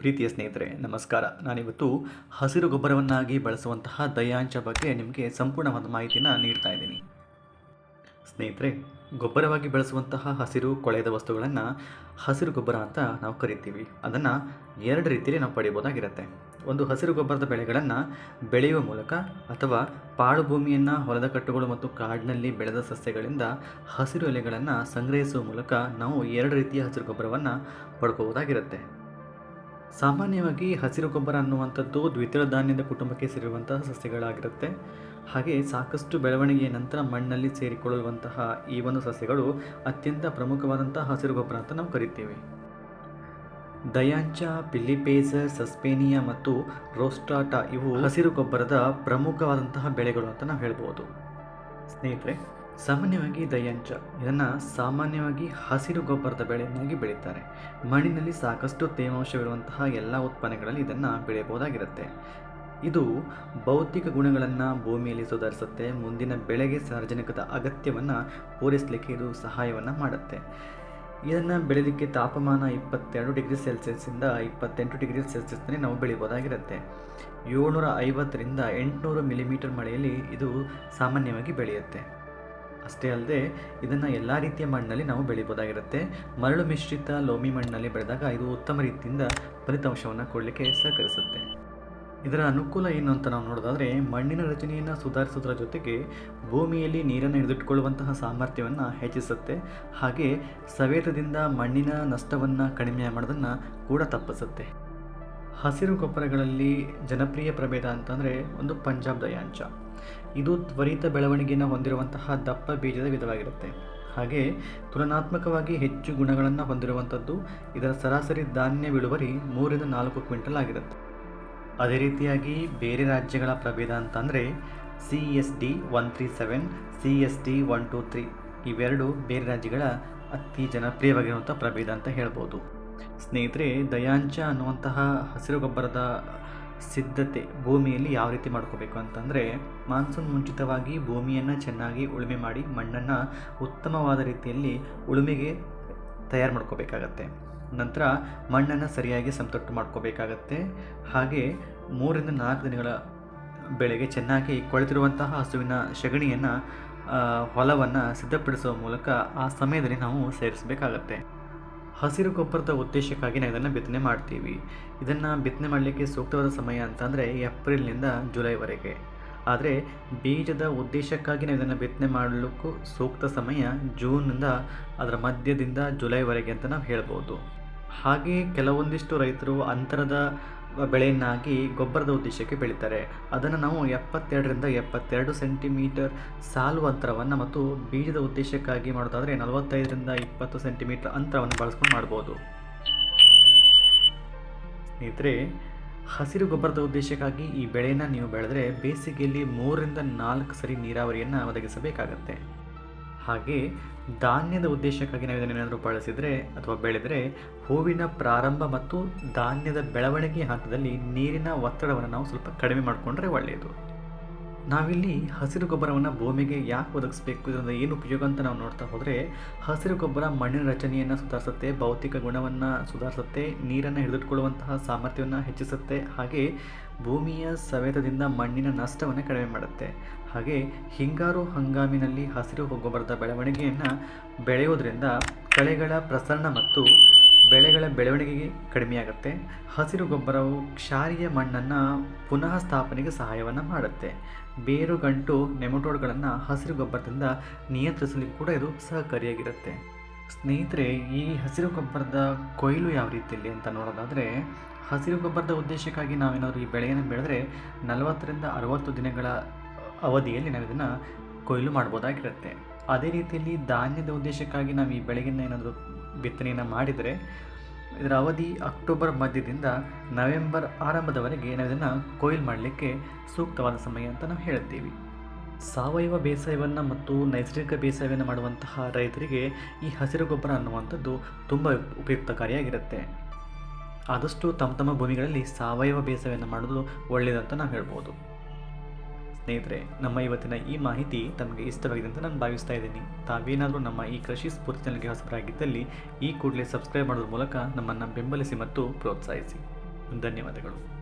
ಪ್ರೀತಿಯ ಸ್ನೇಹಿತರೆ, ನಮಸ್ಕಾರ. ನಾನಿವತ್ತು ಹಸಿರು ಗೊಬ್ಬರವನ್ನಾಗಿ ಬಳಸುವಂತಹ ದಯಾಂಚ ಬಗ್ಗೆ ನಿಮಗೆ ಸಂಪೂರ್ಣವಾದ ಮಾಹಿತಿನ ನೀಡ್ತಾ ಇದ್ದೀನಿ. ಸ್ನೇಹಿತರೆ, ಗೊಬ್ಬರವಾಗಿ ಬಳಸುವಂತಹ ಹಸಿರು ಕೊಳೆಯದ ವಸ್ತುಗಳನ್ನು ಹಸಿರು ಗೊಬ್ಬರ ಅಂತ ನಾವು ಕರಿತೀವಿ. ಅದನ್ನು ಎರಡು ರೀತಿಯಲ್ಲಿ ನಾವು ಪಡೆಯಬಹುದಾಗಿರುತ್ತೆ. ಒಂದು ಹಸಿರು ಗೊಬ್ಬರದ ಬೆಳೆಗಳನ್ನು ಬೆಳೆಯುವ ಮೂಲಕ ಅಥವಾ ಪಾಳು ಭೂಮಿಯನ್ನು ಹೊಲದ ಕಟ್ಟುಗಳು ಮತ್ತು ಕಾಡಿನಲ್ಲಿ ಬೆಳೆದ ಸಸ್ಯಗಳಿಂದ ಹಸಿರು ಎಲೆಗಳನ್ನು ಸಂಗ್ರಹಿಸುವ ಮೂಲಕ ನಾವು ಎರಡು ರೀತಿಯ ಹಸಿರು ಗೊಬ್ಬರವನ್ನು ಪಡ್ಕೋಬೋದಾಗಿರುತ್ತೆ ಸಾಮಾನ್ಯವಾಗಿ ಹಸಿರು ಗೊಬ್ಬರ ಅನ್ನುವಂಥದ್ದು ದ್ವಿತೀಯ ಧಾನ್ಯದ ಕುಟುಂಬಕ್ಕೆ ಸೇರಿರುವಂತಹ ಸಸ್ಯಗಳಾಗಿರುತ್ತೆ. ಹಾಗೆ ಸಾಕಷ್ಟು ಬೆಳವಣಿಗೆಯ ನಂತರ ಮಣ್ಣಲ್ಲಿ ಸೇರಿಕೊಳ್ಳುವಂತಹ ಈ ಒಂದು ಸಸ್ಯಗಳು ಅತ್ಯಂತ ಪ್ರಮುಖವಾದಂತಹ ಹಸಿರು ಗೊಬ್ಬರ ಅಂತ ನಾವು ಕರಿತೀವಿ. ದಯಾಂಚ ಪಿಲಿಪೇಸರ್ ಸಸ್ಪೇನಿಯಾ ಮತ್ತು ರೋಸ್ಟಾಟಾ ಇವು ಹಸಿರು ಗೊಬ್ಬರದ ಪ್ರಮುಖವಾದಂತಹ ಬೆಳೆಗಳು ಅಂತ ನಾವು ಹೇಳ್ಬೋದು. ಸ್ನೇಹಿತರೆ ಸಾಮಾನ್ಯವಾಗಿ ದಯಾಂಚ. ಇದನ್ನು ಸಾಮಾನ್ಯವಾಗಿ ಹಸಿರು ಗೊಬ್ಬರದ ಬೆಳೆಯನ್ನಾಗಿ ಬೆಳೀತಾರೆ. ಮಣ್ಣಿನಲ್ಲಿ ಸಾಕಷ್ಟು ತೇವಾಂಶವಿರುವಂತಹ ಎಲ್ಲ ಉತ್ಪನ್ನಗಳಲ್ಲಿ ಇದನ್ನು ಬೆಳೆಯಬಹುದಾಗಿರುತ್ತೆ. ಇದು ಭೌತಿಕ ಗುಣಗಳನ್ನು ಭೂಮಿಯಲ್ಲಿ ಸುಧಾರಿಸುತ್ತೆ. ಮುಂದಿನ ಬೆಳೆಗೆ ಸಾರ್ವಜನಿಕದ ಅಗತ್ಯವನ್ನು ಪೂರೈಸಲಿಕ್ಕೆ ಇದು ಸಹಾಯವನ್ನು ಮಾಡುತ್ತೆ. ಇದನ್ನು ಬೆಳೀಲಿಕ್ಕೆ ತಾಪಮಾನ ಇಪ್ಪತ್ತೆರಡು ಡಿಗ್ರಿ ಸೆಲ್ಸಿಯಸ್ಸಿಂದ ಇಪ್ಪತ್ತೆಂಟು ಡಿಗ್ರಿ ಸೆಲ್ಸಿಯಸ್ನಲ್ಲಿ ನಾವು ಬೆಳಿಬೋದಾಗಿರುತ್ತೆ ಏಳ್ನೂರ ಐವತ್ತರಿಂದ ಎಂಟುನೂರು ಮಿಲಿಮೀಟರ್ ಮಳೆಯಲ್ಲಿ ಇದು ಸಾಮಾನ್ಯವಾಗಿ ಬೆಳೆಯುತ್ತೆ. ಅಷ್ಟೇ ಅಲ್ಲದೆ ಇದನ್ನು ಎಲ್ಲ ರೀತಿಯ ಮಣ್ಣಲ್ಲಿ ನಾವು ಬೆಳಿಬೋದಾಗಿರುತ್ತೆ. ಮರಳು ಮಿಶ್ರಿತ ಲೋಮಿ ಮಣ್ಣಲ್ಲಿ ಬೆಳೆದಾಗ ಇದು ಉತ್ತಮ ರೀತಿಯಿಂದ ಫಲಿತಾಂಶವನ್ನು ಕೊಡಲಿಕ್ಕೆ ಸಹಕರಿಸುತ್ತೆ. ಇದರ ಅನುಕೂಲ ಏನು ಅಂತ ನಾವು ನೋಡೋದಾದರೆ, ಮಣ್ಣಿನ ರಚನೆಯನ್ನು ಸುಧಾರಿಸೋದ್ರ ಜೊತೆಗೆ ಭೂಮಿಯಲ್ಲಿ ನೀರನ್ನು ಹಿಡಿದಿಟ್ಕೊಳ್ಳುವಂತಹ ಸಾಮರ್ಥ್ಯವನ್ನು ಹೆಚ್ಚಿಸುತ್ತೆ. ಹಾಗೆ ಸವೇತದಿಂದ ಮಣ್ಣಿನ ನಷ್ಟವನ್ನು ಕಡಿಮೆ ಮಾಡೋದನ್ನು ಕೂಡ ತಪ್ಪಿಸುತ್ತೆ. ಹಸಿರು ಗೊಬ್ಬರಗಳಲ್ಲಿ ಜನಪ್ರಿಯ ಪ್ರಭೇದ ಅಂತಂದರೆ ಒಂದು ಪಂಜಾಬ್ ದಯಾಂಚ. ಇದು ತ್ವರಿತ ಬೆಳವಣಿಗೆಯನ್ನು ಹೊಂದಿರುವಂತಹ ದಪ್ಪ ಬೀಜದ ವಿಧವಾಗಿರುತ್ತೆ. ಹಾಗೆ ತುಲನಾತ್ಮಕವಾಗಿ ಹೆಚ್ಚು ಗುಣಗಳನ್ನು ಹೊಂದಿರುವಂಥದ್ದು ಇದರ ಸರಾಸರಿ ಧಾನ್ಯ ಇಳುವರಿ ಮೂರಿಂದ ನಾಲ್ಕು ಕ್ವಿಂಟಲ್ ಆಗಿರುತ್ತೆ. ಅದೇ ರೀತಿಯಾಗಿ ಬೇರೆ ರಾಜ್ಯಗಳ ಪ್ರಭೇದ ಅಂತಂದರೆ C S D one three seven C S D one two three ಇವೆರಡು ಬೇರೆ ರಾಜ್ಯಗಳ ಅತಿ ಜನಪ್ರಿಯವಾಗಿರುವಂಥ ಪ್ರಭೇದ ಅಂತ ಹೇಳ್ಬೋದು. ಸ್ನೇಹಿತರೆ, ದಯಾಂಚ ಅನ್ನುವಂತಹ ಹಸಿರು ಗೊಬ್ಬರದ ಸಿದ್ಧತೆ ಭೂಮಿಯಲ್ಲಿ ಯಾವ ರೀತಿ ಮಾಡ್ಕೋಬೇಕು ಅಂತಂದರೆ, ಮಾನ್ಸೂನ್ ಮುಂಚಿತವಾಗಿ ಭೂಮಿಯನ್ನು ಚೆನ್ನಾಗಿ ಉಳುಮೆ ಮಾಡಿ, ಮಣ್ಣನ್ನು ಉತ್ತಮವಾದ ರೀತಿಯಲ್ಲಿ ಉಳುಮೆಗೆ ತಯಾರು ಮಾಡ್ಕೋಬೇಕಾಗತ್ತೆ. ನಂತರ ಮಣ್ಣನ್ನು ಸರಿಯಾಗಿ ಸಮತಟ್ಟು ಮಾಡ್ಕೋಬೇಕಾಗತ್ತೆ. ಹಾಗೆ ಮೂರಿಂದ ನಾಲ್ಕು ದಿನಗಳ ಬೆಳೆಗೆ ಚೆನ್ನಾಗಿ ಕೊಳೆತಿರುವಂತಹ ಹಸುವಿನ ಸಗಣಿಯನ್ನು ಹೊಲವನ್ನು ಸಿದ್ಧಪಡಿಸುವ ಮೂಲಕ ಆ ಸಮಯದಲ್ಲಿ ನಾವು ಸೇರಿಸಬೇಕಾಗತ್ತೆ. ಹಸಿರು ಗೊಬ್ಬರದ ಉದ್ದೇಶಕ್ಕಾಗಿ ನಾವು ಇದನ್ನು ಬಿತ್ತನೆ ಮಾಡ್ತೀವಿ. ಇದನ್ನು ಬಿತ್ತನೆ ಮಾಡಲಿಕ್ಕೆ ಸೂಕ್ತವಾದ ಸಮಯ ಅಂತಂದರೆ ಏಪ್ರಿಲ್ನಿಂದ ಜುಲೈವರೆಗೆ. ಆದರೆ ಬೀಜದ ಉದ್ದೇಶಕ್ಕಾಗಿ ನಾವು ಇದನ್ನು ಬಿತ್ತನೆ ಮಾಡಲಿಕ್ಕೂ ಸೂಕ್ತ ಸಮಯ ಜೂನ್ನಿಂದ ಅದರ ಮಧ್ಯದಿಂದ ಜುಲೈವರೆಗೆ ಅಂತ ನಾವು ಹೇಳ್ಬೋದು. ಹಾಗೆ ಕೆಲವೊಂದಿಷ್ಟು ರೈತರು ಅಂತರದ ಬೆಳೆಯನ್ನಾಗಿ ಗೊಬ್ಬರದ ಉದ್ದೇಶಕ್ಕೆ ಬೆಳೀತಾರೆ. ಅದನ್ನು ನಾವು ಎಪ್ಪತ್ತೆರಡರಿಂದ ಎಪ್ಪತ್ತೆರಡು ಸೆಂಟಿಮೀಟರ್ ಸಾಲು ಅಂತರವನ್ನು ಮತ್ತು ಬೀಜದ ಉದ್ದೇಶಕ್ಕಾಗಿ ಮಾಡೋದಾದರೆ ನಲವತ್ತೈದರಿಂದ ಇಪ್ಪತ್ತು ಸೆಂಟಿಮೀಟರ್ ಅಂತರವನ್ನು ಬಳಸ್ಕೊಂಡು ಮಾಡ್ಬೋದು. ಸ್ನೇಹಿತರೆ, ಹಸಿರು ಗೊಬ್ಬರದ ಉದ್ದೇಶಕ್ಕಾಗಿ ಈ ಬೆಳೆಯನ್ನು ನೀವು ಬೆಳೆದರೆ ಬೇಸಿಗೆಯಲ್ಲಿ ಮೂರರಿಂದ ನಾಲ್ಕು ಸರಿ ನೀರಾವರಿಯನ್ನು ಒದಗಿಸಬೇಕಾಗತ್ತೆ. ಹಾಗೆ ಧಾನ್ಯದ ಉದ್ದೇಶಕ್ಕಾಗಿ ನಾವು ಇದನ್ನೇನಾದರೂ ಬಳಸಿದರೆ ಅಥವಾ ಬೆಳೆದರೆ ಹೂವಿನ ಪ್ರಾರಂಭ ಮತ್ತು ಧಾನ್ಯದ ಬೆಳವಣಿಗೆ ಹಂತದಲ್ಲಿ ನೀರಿನ ಒತ್ತಡವನ್ನು ನಾವು ಸ್ವಲ್ಪ ಕಡಿಮೆ ಮಾಡಿಕೊಂಡ್ರೆ ಒಳ್ಳೆಯದು ನಾವಿಲ್ಲಿ ಹಸಿರು ಗೊಬ್ಬರವನ್ನು ಭೂಮಿಗೆ ಯಾಕೆ ಒದಗಿಸ್ಬೇಕು ಇದರಿಂದ ಏನು ಉಪಯೋಗ ಅಂತ ನಾವು ನೋಡ್ತಾ ಹೋದರೆ, ಹಸಿರು ಗೊಬ್ಬರ ಮಣ್ಣಿನ ರಚನೆಯನ್ನು ಸುಧಾರಿಸುತ್ತೆ, ಭೌತಿಕ ಗುಣವನ್ನು ಸುಧಾರಿಸುತ್ತೆ, ನೀರನ್ನು ಹಿಡಿದಿಟ್ಕೊಳ್ಳುವಂತಹ ಸಾಮರ್ಥ್ಯವನ್ನು ಹೆಚ್ಚಿಸುತ್ತೆ, ಹಾಗೆ ಭೂಮಿಯ ಸವೆತದಿಂದ ಮಣ್ಣಿನ ನಷ್ಟವನ್ನು ಕಡಿಮೆ ಮಾಡುತ್ತೆ. ಹಾಗೆ ಹಿಂಗಾರು ಹಂಗಾಮಿನಲ್ಲಿ ಹಸಿರು ಗೊಬ್ಬರದ ಬೆಳವಣಿಗೆಯನ್ನು ಬೆಳೆಯೋದ್ರಿಂದ ಕಳೆಗಳ ಪ್ರಸರಣ ಮತ್ತು ಬೆಳೆಗಳ ಬೆಳವಣಿಗೆಗೆ ಕಡಿಮೆಯಾಗುತ್ತೆ. ಹಸಿರು ಗೊಬ್ಬರವು ಕ್ಷಾರಿಯ ಮಣ್ಣನ್ನು ಪುನಃ ಸ್ಥಾಪನೆಗೆ ಸಹಾಯವನ್ನು ಮಾಡುತ್ತೆ. ಬೇರು, ಗಂಟು, ನೆಮಟೋಡ್ಗಳನ್ನು ಹಸಿರು ಗೊಬ್ಬರದಿಂದ ನಿಯಂತ್ರಿಸಲಿಕ್ಕೆ ಕೂಡ ಇದು ಸಹಕಾರಿಯಾಗಿರುತ್ತೆ. ಸ್ನೇಹಿತರೆ, ಈ ಹಸಿರು ಗೊಬ್ಬರದ ಕೊಯ್ಲು ಯಾವ ರೀತಿಯಲ್ಲಿ ಅಂತ ನೋಡೋದಾದರೆ, ಹಸಿರು ಗೊಬ್ಬರದ ಉದ್ದೇಶಕ್ಕಾಗಿ ನಾವೇನಾದರೂ ಈ ಬೆಳೆಯನ್ನು ಬೆಳೆದರೆ ನಲವತ್ತರಿಂದ ಅರವತ್ತು ದಿನಗಳ ಅವಧಿಯಲ್ಲಿ ನಾವು ಇದನ್ನು ಕೊಯ್ಲು ಮಾಡ್ಬೋದಾಗಿರುತ್ತೆ. ಅದೇ ರೀತಿಯಲ್ಲಿ ಧಾನ್ಯದ ಉದ್ದೇಶಕ್ಕಾಗಿ ನಾವು ಈ ಬೆಳೆಯನ್ನು ಏನಾದರೂ ಬಿತ್ತನೆಯನ್ನು ಮಾಡಿದರೆ ಇದರ ಅವಧಿ ಅಕ್ಟೋಬರ್ ಮಧ್ಯದಿಂದ ನವೆಂಬರ್ ಆರಂಭದವರೆಗೆ ನಾವು ಇದನ್ನು ಕೊಯ್ಲು ಮಾಡಲಿಕ್ಕೆ ಸೂಕ್ತವಾದ ಸಮಯ ಅಂತ ನಾವು ಹೇಳ್ತೀವಿ ಸಾವಯವ ಬೇಸಾಯವನ್ನು ಮತ್ತು ನೈಸರ್ಗಿಕ ಬೇಸಾಯವನ್ನು ಮಾಡುವಂತಹ ರೈತರಿಗೆ ಈ ಹಸಿರು ಗೊಬ್ಬರ ಅನ್ನುವಂಥದ್ದು ತುಂಬ ಉಪಯುಕ್ತಕಾರಿಯಾಗಿರುತ್ತೆ. ಆದಷ್ಟು ತಮ್ಮ ತಮ್ಮ ಭೂಮಿಗಳಲ್ಲಿ ಸಾವಯವ ಬೇಸಾಯವನ್ನು ಮಾಡೋದು ಒಳ್ಳೆಯದಂತ ನಾವು ಹೇಳ್ಬೋದು. ಸ್ನೇಹಿತರೆ, ನಮ್ಮ ಇವತ್ತಿನ ಈ ಮಾಹಿತಿ ತಮಗೆ ಇಷ್ಟವಾಗಿದೆ ಅಂತ ನಾನು ಭಾವಿಸ್ತಾ ಇದ್ದೀನಿ. ತಾವೇನಾದರೂ ನಮ್ಮ ಈ ಕೃಷಿ ಸ್ಫೂರ್ತಿ ಚಾನಲ್ಗೆ ಹೊಸಬರಾಗಿದ್ದಲ್ಲಿ ಈ ಕೂಡಲೇ ಸಬ್ಸ್ಕ್ರೈಬ್ ಮಾಡೋದ್ರ ಮೂಲಕ ನಮ್ಮನ್ನು ಬೆಂಬಲಿಸಿ ಮತ್ತು ಪ್ರೋತ್ಸಾಹಿಸಿ. ಧನ್ಯವಾದಗಳು.